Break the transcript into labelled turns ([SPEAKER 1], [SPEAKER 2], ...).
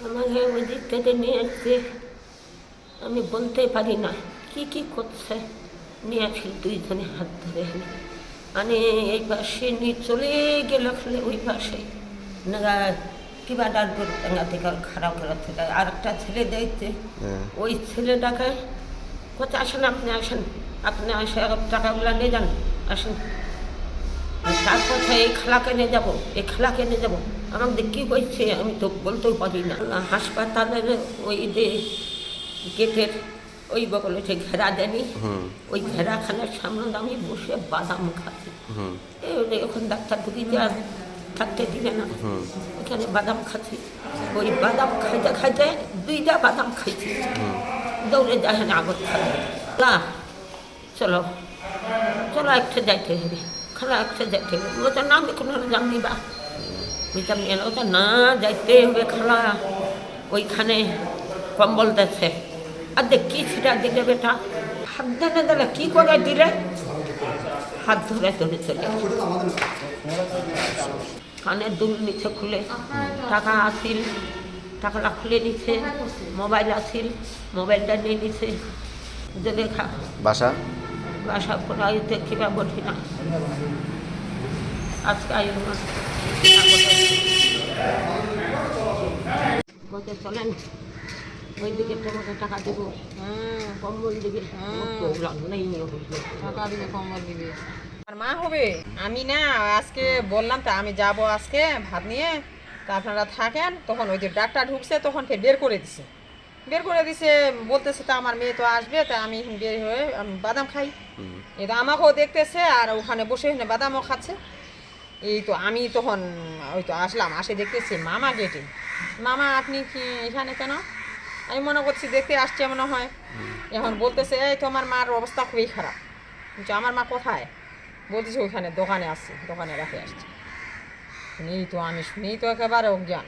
[SPEAKER 1] আমাকে ওই দিক থেকে নিয়ে এসছে আমি বলতে পারি না কি কি করছে? নিয়ে আসি দুইজনে হাত ধরে এনে মানে এই পাশে নিয়ে চলে গেল ফেলে ওই পাশে। নাগা কিবা ডাল ডাঙ্গা থেকে খারাপ খারাপ থেকে আর একটা ছেলে দেখতে
[SPEAKER 2] হ্যাঁ।
[SPEAKER 1] ওই ছেলেটাকে কোথায় আসেন আপনি আসেন। আপনি আসে টাকাগুলো নিয়ে যান আসেন। তারপর এই খালাকে নিয়ে যাব এই খালাকে নিয়ে যাব। আমাদের কী হয়েছে আমি তো বলতেও পারি না। হাসপাতালের ওই যে গেটের ওই বগলে যে ঘেরা
[SPEAKER 2] দেনি
[SPEAKER 1] ওই ঘেরাখানার সামনে আমি বসে বাদাম খাচ্ছি। এখন ডাক্তার ঢুকিতে আর থাকতে দিবে না।
[SPEAKER 2] হুম।
[SPEAKER 1] ওখানে বাদাম খাচ্ছি। ওই বাদাম খাইতে খাইতে দুইটা বাদাম খাইছি।
[SPEAKER 2] হুম।
[SPEAKER 1] দৌড়ে যায় না আগত খাইতে না চলো চলো একটা যাইতে হবে। খালা একটা যাইতে হবে। ও তো না আমি কোনো জানি বা। বুঝতাম ও তো না যাইতে হবে খালা। ওইখানে কম্বল দেখছে আর দেখ কি ছিটা দিলে বেটা হাত ধরে দিলে কি করে দিলে? হাত ধরে ধরে চলে কানের দুল নিচে খুলে টাকা আসিল টাকাটা খুলে নিচ্ছে মোবাইল আসিল মোবাইলটা নিয়ে নিচ্ছে যে দেখা
[SPEAKER 2] বাসা?
[SPEAKER 1] বাসা পড়াইতে কিবা বলি না। আজকে বলতে চলেন ওই দিকে তোমাকে টাকা দেবো।
[SPEAKER 3] হুম
[SPEAKER 1] কম্বল প্রোগ্রাম নেই
[SPEAKER 3] টাকা দিবে কম্বল দিবে। আর মা হবে? আমি না আজকে বললাম তা আমি যাব আজকে ভাত নিয়ে। তা আপনারা থাকেন তখন ওই যে ডাক্তার ঢুকছে তখন ফের বের করে দিছে। বের করে দিছে বলতেছে তা আমার মেয়ে তো আসবে তা আমি বের হয়ে বাদাম খাই। তো আমাকেও দেখতেছে আর ওখানে বসে বাদামও খাচ্ছে। এই তো আমি তখন ওই তো আসলাম আসে দেখতেছি মামা গেটে মামা আপনি কি এখানে কেন? আমি মনে করছি দেখতে আসছে মনে হয়। এখন বলতেছে এই তো আমার মার অবস্থা খুবই খারাপ। বলছি, আমার মা কোথায়? বলতেছে ওইখানে দোকানে আসছে দোকানে রাখে আসছে। শুনেই তো আমি শুনেই তো একেবারে অজ্ঞান।